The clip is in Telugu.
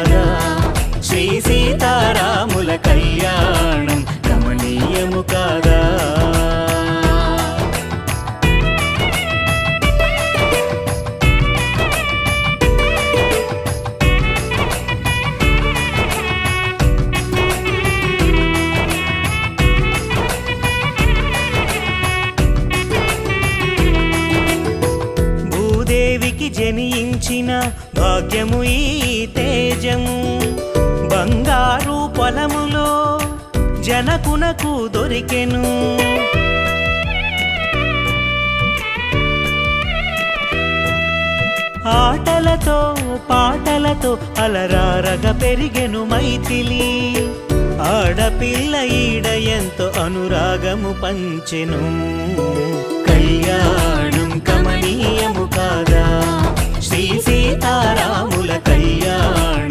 Yeah. భూదేవికి జనించిన భాగ్యము ఈ తేజము బంగారు పొలములో జనకునకు దొరికెను. ఆటలతో పాటలతో అలరారగ పెరిగెను మైథిలి. ఆడపిల్ల ఈడ ఎంతో అనురాగము పంచెను.